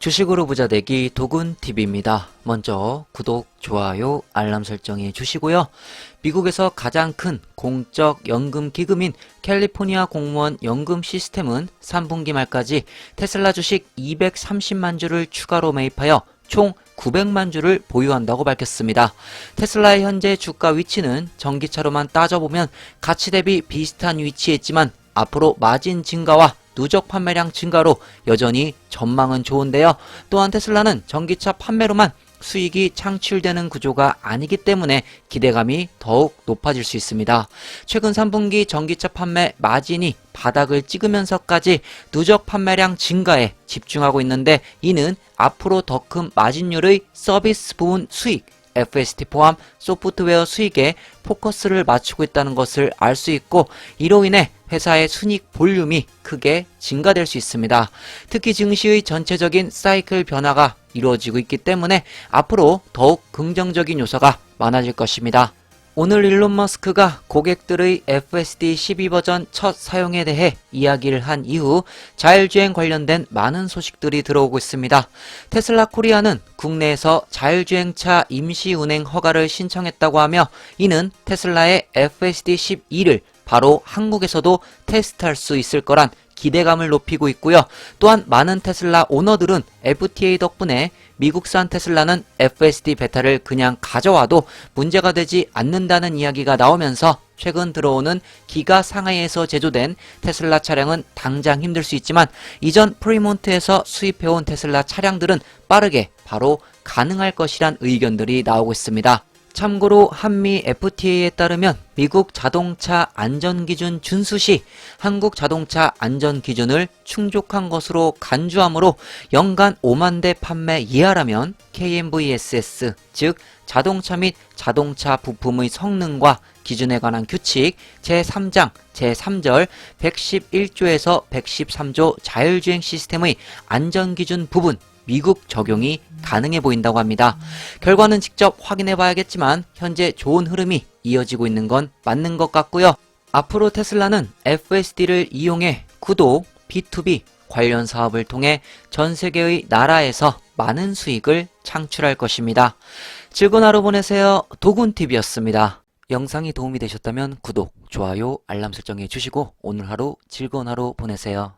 주식으로 부자 되기 도군TV입니다. 먼저 구독, 좋아요, 알람 설정해 주시고요. 미국에서 가장 큰 공적 연금 기금인 캘리포니아 공무원 연금 시스템은 3분기 말까지 테슬라 주식 230만 주를 추가로 매입하여 총 900만 주를 보유한다고 밝혔습니다. 테슬라의 현재 주가 위치는 전기차로만 따져보면 가치 대비 비슷한 위치에 있지만 앞으로 마진 증가와 누적 판매량 증가로 여전히 전망은 좋은데요. 또한 테슬라는 전기차 판매로만 수익이 창출되는 구조가 아니기 때문에 기대감이 더욱 높아질 수 있습니다. 최근 3분기 전기차 판매 마진이 바닥을 찍으면서까지 누적 판매량 증가에 집중하고 있는데 이는 앞으로 더 큰 마진율의 서비스 부분 수익 FST 포함 소프트웨어 수익에 포커스를 맞추고 있다는 것을 알 수 있고 이로 인해 회사의 순익 볼륨이 크게 증가될 수 있습니다. 특히 증시의 전체적인 사이클 변화가 이루어지고 있기 때문에 앞으로 더욱 긍정적인 요소가 많아질 것입니다. 오늘 일론 머스크가 고객들의 FSD 12 버전 첫 사용에 대해 이야기를 한 이후 자율주행 관련된 많은 소식들이 들어오고 있습니다. 테슬라 코리아는 국내에서 자율주행차 임시 운행 허가를 신청했다고 하며 이는 테슬라의 FSD 12를 바로 한국에서도 테스트할 수 있을 거란 기대감을 높이고 있고요. 또한 많은 테슬라 오너들은 FTA 덕분에 미국산 테슬라는 FSD 베타를 그냥 가져와도 문제가 되지 않는다는 이야기가 나오면서 최근 들어오는 기가 상하이에서 제조된 테슬라 차량은 당장 힘들 수 있지만 이전 프리몬트에서 수입해온 테슬라 차량들은 빠르게 바로 가능할 것이란 의견들이 나오고 있습니다. 참고로 한미 FTA에 따르면 미국 자동차 안전기준 준수 시 한국 자동차 안전기준을 충족한 것으로 간주하므로 연간 5만 대 판매 이하라면 KMVSS 즉 자동차 및 자동차 부품의 성능과 기준에 관한 규칙 제3장 제3절 111조에서 113조 자율주행 시스템의 안전기준 부분 미국 적용이 가능해 보인다고 합니다. 결과는 직접 확인해 봐야겠지만 현재 좋은 흐름이 이어지고 있는 건 맞는 것 같고요. 앞으로 테슬라는 FSD를 이용해 구독, B2B 관련 사업을 통해 전 세계의 나라에서 많은 수익을 창출할 것입니다. 즐거운 하루 보내세요. 도군TV였습니다. 영상이 도움이 되셨다면 구독, 좋아요, 알람 설정해 주시고 오늘 하루 즐거운 하루 보내세요.